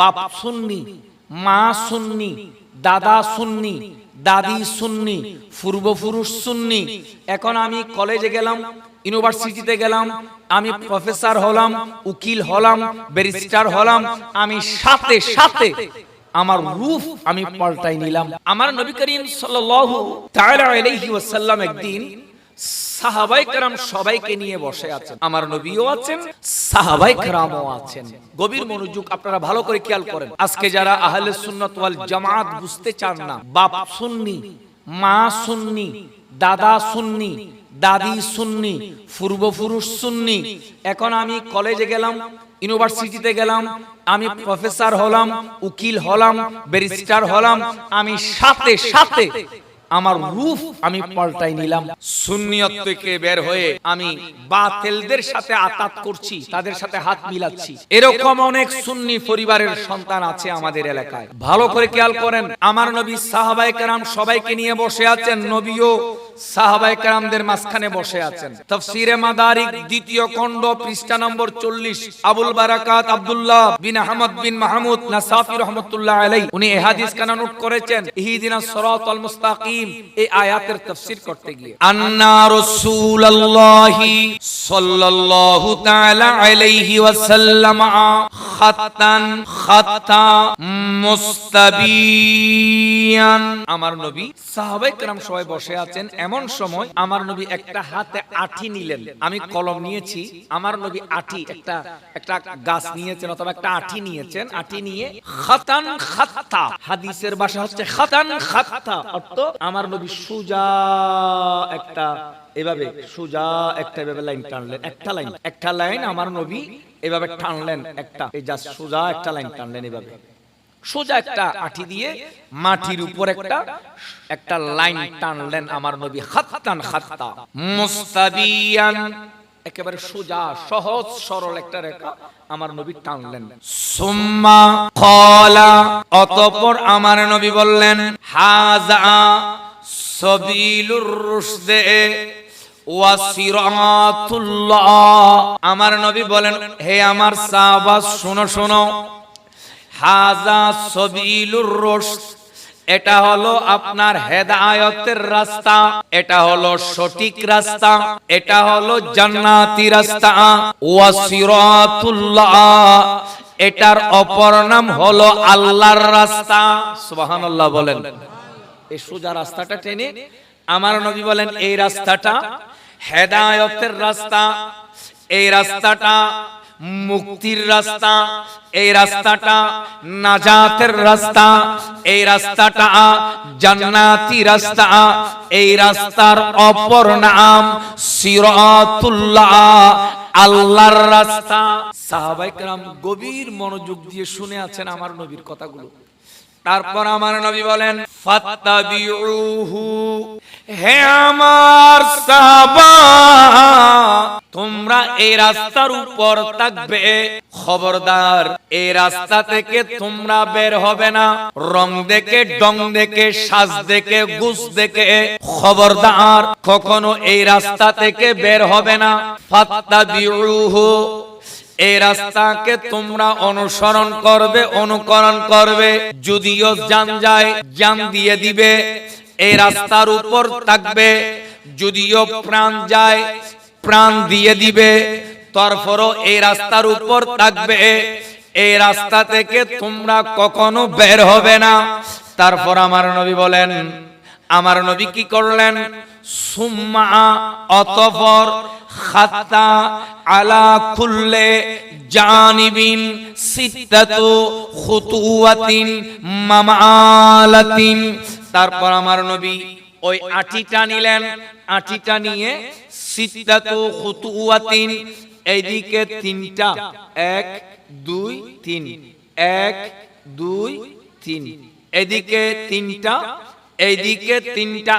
বাপ সুন্নি, মা সুন্নি, দাদা সুন্নি, দাদি সুন্নি, পূর্বপুরুষ সুন্নি। এখন আমি কলেজে গেলাম ইউনিভার্সিটিতে গেলাম, আমি প্রফেসর হলাম, উকিল হলাম ব্যারিস্টার হলাম, আমি সাথে সাথে আমার রূপ আমি পাল্টাই নিলাম। আমার নবী করিম সাল্লাল্লাহু তাআলা আলাইহি ওয়াসাল্লাম একদিন সাহাবাই কারাম সবাইকে নিয়ে বসে আছেন। আমার নবীও আছেন সাহাবাই কারামও আছেন। গভীর মনোযোগ আপনারা ভালো করে খেয়াল করেন। আজকে যারা আহলে সুন্নাত ওয়াল জামাত বুঝতে চান না, বাপ সুন্নি, মা সুন্নি, দাদা সুন্নি, দাদি সুন্নি, পূর্বপুরুষ সুন্নি, এখন আমি কলেজে গেলাম, ইউনিভার্সিটিতে গেলাম, আমি প্রফেসর হলাম, উকিল হলাম, ব্যারিস্টার হলাম, আমি সাথে সাথে আমার রূপ আমি পাল্টাই নিলাম। সুন্নিয়ত থেকে বের হয়ে আমি বাতেলদের সাথে আতাত করছি, তাদের সাথে হাত মিলাচ্ছি। এরকম অনেক সুন্নি পরিবারের সন্তান আছে আমাদের এলাকায়। ভালো করে খেয়াল করেন, আমার নবী সাহাবায়ে কেরাম সবাইকে নিয়ে বসে আছেন, নবীও সাহাবায়ে কেরামদের মাঝখানে বসে আছেন। তাফসিরে মাদারিক দ্বিতীয় খণ্ড, পৃষ্ঠা নম্বর 40 আবুল বারাকাত আব্দুল্লাহ বিন আহমদ বিন মাহমুদ নাসাফি রহমাতুল্লাহ আলাইহি। উনি এই কানা নোট করেছেন ইহদিনাস সিরাতাল মুস্তাকিম, এই আয়াতের তাফসীর করতে গিয়ে। আন্না রাসূলুল্লাহি সাল্লাল্লাহু তাআলা আলাইহি ওয়াসাল্লাম খাত্তান খাত্তা মুস্তাবিয়ান। আমার নবী সাহাবায়ে কেরাম সবাই বসে আছেন। এমন সময় আমার নবী একটা হাতে আঠি নিলেন। আমি কলম নিয়েছি। আমার নবী আঠি, একটা একটা গাছ নিয়েছেন অথবা একটা আঠি নিয়েছেন। আঠি নিয়ে খাতান খাত্তা। হাদিসের ভাষা হচ্ছে খাতান খাত্তা। অর্থ আমার নবী সুজা একটা, এভাবে সুজা একটা, এভাবে লাইন টানলেন। একটা লাইন একটা লাইন আমার নবী এভাবে টানলেন একটা। এই যা সুজা একটা লাইন টানলেন এভাবে। সোজা একটা আঠি দিয়ে মাটির উপর একটা একটা লাইন টানলেন আমার নবী খাত্তান খাত্তা। মুস্তাবিয়ান একেবারে সোজা, সহজ, সরল একটা রেখা আমার নবী টানলেন। সুম্মা কলা অতঃপর আমার নবী বললেন, হাজা সবিলুর রুশদে। আমার নবী বলেন, হে আমার সাহাবা, শোনো শোনো। হাজা সবিলুর রশদ। এটা হলো আপনার হেদায়েতের রাস্তা। এটা হলো সঠিক রাস্তা। এটা হলো জান্নাতি রাস্তা। ওয়াসিরাতুল্লাহ। এটার অপর নাম হলো আল্লাহর রাস্তা। সুবহানাল্লাহ বলেন। এই সোজা রাস্তাটা টেনে আমার নবী বলেন, এই রাস্তাটা হেদায়তের রাস্তা, এই রাস্তাটা মুক্তির রাস্তা, এই রাস্তাটা নাজাতের রাস্তা, এই রাস্তাটা জান্নাতি রাস্তা, এই রাস্তার অপর নাম সিরাতুল্লাহ, আল্লাহর রাস্তা। সাহাবায়ে কেরাম গভীর মনোযোগ দিয়ে শুনে আছেন আমার নবীর কথাগুলো। তারপর আমার নবী বলেন, ফাত্তাবিউহু। হে আমার তোমরা এই রাস্তার উপর থাকবে। খবরদার, এই রাস্তা থেকে তোমরা বের হবে না। রং দেখে, ডং দেখে, সাজ দেখে গুস দেখে। খবরদার, কখনো এই রাস্তা থেকে বের হবে না। ফাত্তাবিউহু এই রাস্তাকে তোমরা অনুসরণ করবে, অনুকরণ করবে। যদিও জান যায় জান দিয়ে দিবে। এই রাস্তার উপর থাকবে, যদিও প্রাণ যায়, প্রাণ দিয়ে দিবে, তারপরও এই রাস্তার উপর থাকবে। এই রাস্তা থেকে তোমরা কখনো বের হবে না। তারপর আমার নবী বলেন, আমার নবী কি করলেন? সুম্মা অতফর খাতা আলা কুল্লে জানিবিন সিত্তাতু খুতুওয়াতিন মামালাতিন। তারপর আমার নবী ওই আটিটা নিলেন, আটিটা নিয়ে সিত্তাতু খুতুওয়াতিন, এইদিকে তিনটা, এক, দুই, তিন, এক, দুই, তিন। এদিকে তিনটা এইদিকে তিনটা,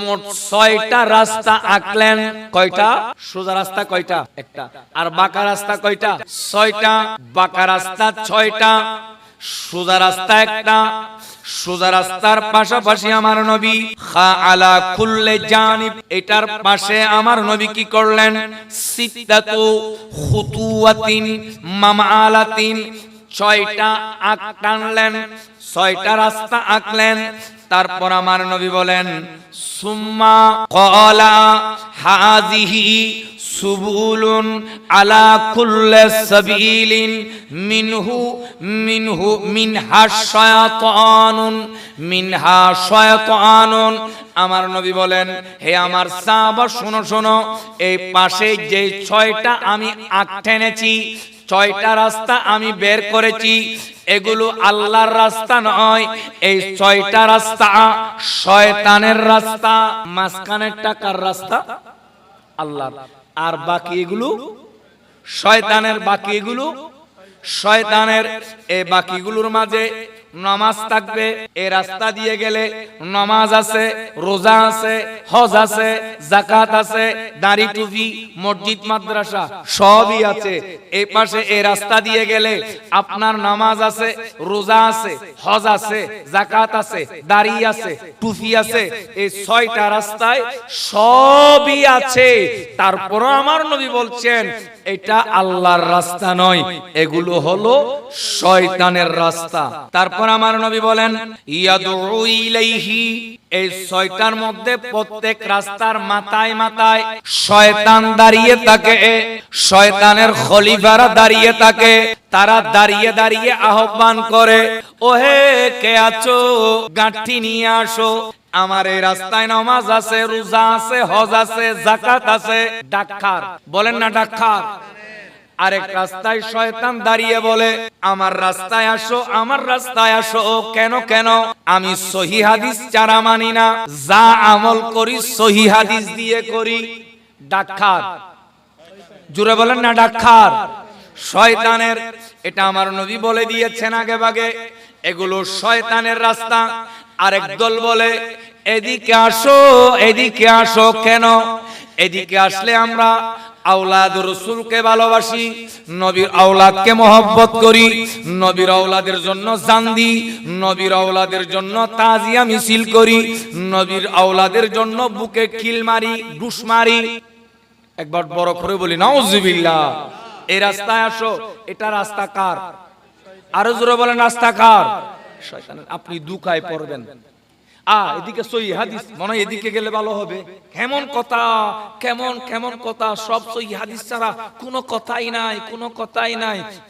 মোট ছয়টা রাস্তা আঁকলেন। কয়টা? সোজা রাস্তা কয়টা? একটা। আর বাঁকা রাস্তা কয়টা? ছয়টা। বাঁকা রাস্তা ছয়টা। সোজা রাস্তা একটা। সোজা রাস্তার পাশাপাশি আমার নবী। খা আলা খুললে জানিব। এটার পাশে আমার নবী কি করলেন? সিত্তাতু খুতুওয়াতিন মামালাতিন ছয়টা আঁক টানলেন। ছয়টা রাস্তা আঁকলেন। তারপর আমার নবী বলেন, সুম্মা কলা হাজিহি সুবুলুন আলা কুল্লি সাবিলিন মিনহু মিনহু মিনহা শায়াতানুন মিনহা শায়াতানুন। আমার নবী বলেন, হে আমার সাহাবা, শোনো শোনো, এই পাশে যে ছয়টা আমি আঁক টেনেছি, ছয়টা রাস্তা আমি বের করেছি এগুলো আল্লাহর রাস্তা নয়। এই ছয়টা রাস্তা শয়তানের রাস্তা, মাঝখানের টাকার রাস্তা আল্লাহ আর বাকি এগুলো শয়তানের, বাকি এগুলো শয়তানের। এই বাকিগুলোর মাঝে নামাজ থাকবে এই রাস্তা দিয়ে গেলে নামাজ আছে, রোজা আছে, হজ আছে জাকাত আছে, দাড়ি টুপি, মসজিদ, মাদ্রাসা, সবই আছে। এই পাশে এই রাস্তা দিয়ে গেলে আপনার নামাজ আছে, রোজা আছে, হজ আছে জাকাত আছে, দাড়ি আছে, টুপি আছে। এই ছয়টা রাস্তায় সবই আছে। তারপরও আমার নবী বলছেন, এটা আল্লাহর রাস্তা নয়, এগুলো হলো শয়তানের রাস্তা। তারপর আমার নবী বলেন এই ছয়টার মধ্যে প্রত্যেক রাস্তার মাথায় মাথায় শয়তান দাঁড়িয়ে থাকে। শয়তানের খলিফারা দাঁড়িয়ে থাকে, তারা দাঁড়িয়ে দাঁড়িয়ে আহ্বান করে, ওহে, কে আছো? গাঁঠি নিয়ে আসো। আমার এই রাস্তায় নামাজ আছে, রোজা আছে, হজ আছে জাকাত আছে। ডাক্তার, বলেন না ডাক্তার। আরেক রাস্তায় শয়তান দাঁড়িয়ে বলে আমার রাস্তায় আসো আমার রাস্তায় আসো কেন কেন আমি সহি হাদিস চারা মানি না যা আমল করি সহি হাদিস দিয়ে করি। ডাক্তার। জুড়ে বলেন না ডাক্তার। শয়তানের এটা আমার নবী বলে দিয়েছেন আগে। বাগে এগুলো শয়তানের রাস্তা। আরেক দল বলে এদিকে আসো এদিকে আসো কেন? এদিকে আসলে আমরা আওলাদ রসুলকে ভালোবাসি, নবীর আওলাদকে মহব্বত করি, নবীর আওলাদের জন্য জান্দি, নবীর আওলাদের জন্য তাজিয়া মিছিল করি, নবীর আওলাদের জন্য বুকে কিল মারি ডুস মারি। একবার বড় করে বলি, নাউজুবিল্লাহ এই রাস্তায় আসো, এটা রাস্তা কার? আরও জোরে বলেন, রাস্তা কার? আপনি দুকায় পড়বেন।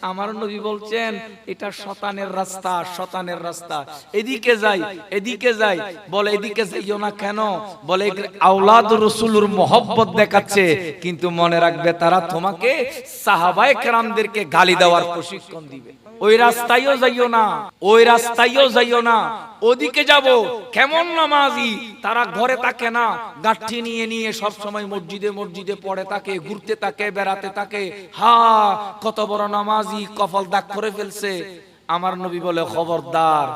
আমার নবী বলছেন, এটা শতানের রাস্তা শতানের রাস্তা। এদিকে যাই এদিকে যাই। বলে, এদিকে যাইও না কেন? বলে, আওলাদ রসুলুর মোহব্বত দেখাচ্ছে। কিন্তু মনে রাখবে, তারা তোমাকে সাহাবায়ে কেরামদেরকে গালি দেওয়ার প্রশিক্ষণ দিবে। ওই রাস্তায়ও যাইও না, ওই রাস্তায়ও যাইও না। ওদিকে যাব, কেমন নামাজি? তারা ঘরে থাকে না, গাঠি নিয়ে নিয়ে সব সময় মসজিদে মসজিদে পড়ে থাকে, ঘুরতে থাকে, বেড়াতে থাকে। হা, কত বড় নামাজি কফল দাগ করে ফেলছে। আমার নবী বলে, খবরদার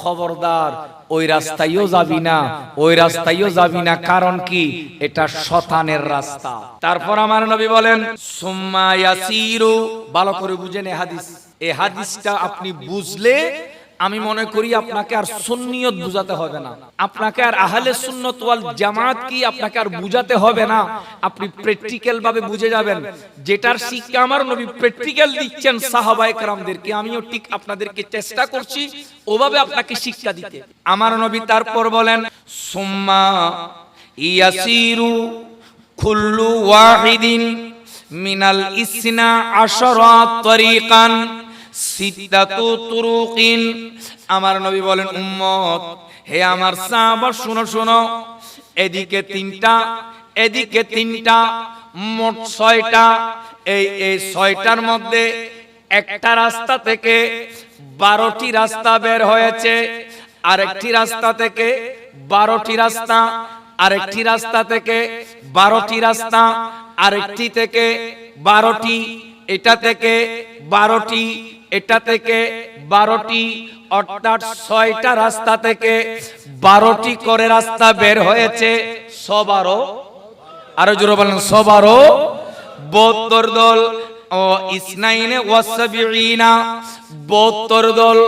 খবরদার, ওই রাস্তায়ও যাবি না, ওই রাস্তায়ও যাবি না। কারণ কি? এটা শতানের রাস্তা। তারপর আমার নবী বলেন, সুম্মা ইয়াসিরু। ভালো করে বুঝেন এ হাদিস। এই হাদিসটা আপনি বুঝলে আমি মনে করি আপনাকে আর সুন্নিয়ত বুঝাতে হবে না। আপনাকে আর আহলে সুন্নত ওয়াল জামাত কি আপনাকে আর বুঝাতে হবে না? আপনি প্র্যাকটিক্যাল ভাবে বুঝে যাবেন। যেটার শিক্ষা আমার নবী প্র্যাকটিক্যাল দিচ্ছেন সাহাবায়ে কেরামদেরকে। আমিও ঠিক আপনাদেরকে চেষ্টা করছি ওভাবে আপনাকে শিক্ষা দিতে। আমার নবী তারপর বলেন, সুম্মা ইয়াসিরু কুল্লু ওয়াহিদিন মিনাল ইসনা আশরা তরিকান তুরুকিন। আমার নবী বলেন, উম্মত, হে আমার সাহাবা, শুনো শুনো। এদিকে তিনটা এদিকে তিনটা, মোট ছয়টা। এই এই ছয়টার মধ্যে একটা রাস্তা থেকে বারোটি রাস্তা বের হয়েছে, আরেকটি রাস্তা থেকে বারোটি রাস্তা, আরেকটি রাস্তা থেকে বারোটি রাস্তা, আরেকটি থেকে বারোটি। এটা থেকে বারোটি, এটা থেকে বারোটি, অর্থাৎ ছয়টা রাস্তা থেকে বারোটি করে রাস্তা বের হয়েছে, সবারও, আরও জোরে বলেন, সবারও বত্তর দল, ও ইসনাইনে ওয়াসাবিনা বত্তর দল,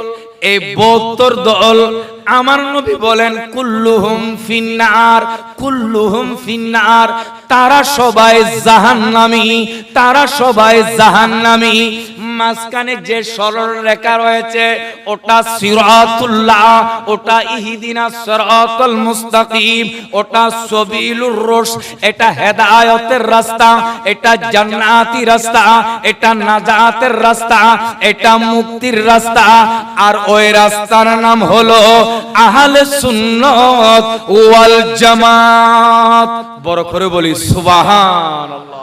এই বত্তর দল আমার নবী বলেন কুল্লুহুম ফিন্নার কুল্লুহুম ফিন্নার। তারা সবাই জাহান্নামী তারা সবাই জাহান্নামী। মাঝখানে যে সরল রেখা রয়েছে ওটা সিরাতুল্লাহ ওটা ইহদিনা সিরাতাল মুস্তাকিম ওটা সবিলুর রুশ এটা হেদায়েতের রাস্তা এটা জান্নাতি রাস্তা এটা নাজাতের রাস্তা এটা মুক্তির রাস্তা। আর ওই রাস্তার নাম হলো আহলে সুন্নাত ওয়াল জামাত। বড় করে বলি সুবহানাল্লাহ।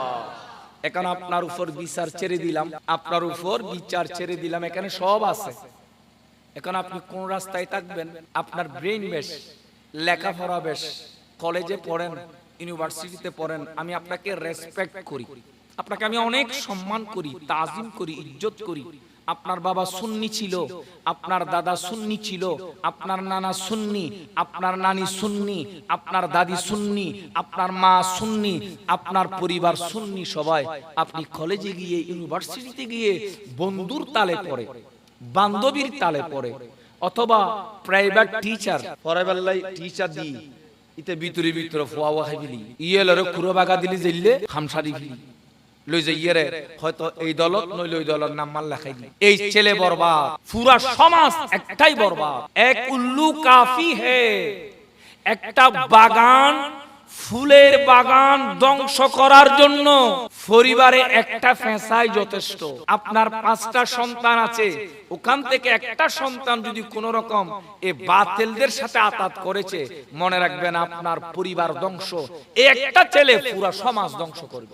এখন আপনার উপর বিচার ছেড়ে দিলাম, আপনার উপর বিচার ছেড়ে দিলাম, এখানে সব আছে। এখন আপনি কোন রাস্তায় থাকবেন? আপনার ব্রেইন বেশ, লেখাপড়া বেশ কলেজে পড়েন ইউনিভার্সিটিতে পড়েন, আমি আপনাকে রেসপেক্ট করি। আপনাকে আমি অনেক সম্মান করি, তাজিম করি, ইজ্জত করি। আপনার বাবা সুন্নি ছিল আপনার দাদা সুন্নি ছিল আপনার নানা সুন্নি আপনার নানি সুন্নি আপনার দাদি সুন্নি আপনার মা সুন্নি আপনার পরিবার সুন্নি সবাই। আপনি কলেজে গিয়ে ইউনিভার্সিটিতে গিয়ে বন্ধুর তালে পড়ে বান্ধবীর তালে পড়ে অথবা প্রাইভেট টিচার পরেবেলাই টিচার দি ইতে ভিতরে ভিতরে ফুয়া ওয়া খাইবিলি ইয়ে লরে খুরো বাগা দিলি জেললে হামসারি ফিলি। ফুলের বাগান ধ্বংস করার জন্য পরিবারে একটা ফেঁসাই যথেষ্ট। আপনার পাঁচটা সন্তান আছে, ওখান থেকে একটা সন্তান যদি কোন রকম এ বাতিলদের সাথে আতাত করেছে, মনে রাখবেন আপনার পরিবার ধ্বংস একটা ছেলে পুরা সমাজ ধ্বংস করবে।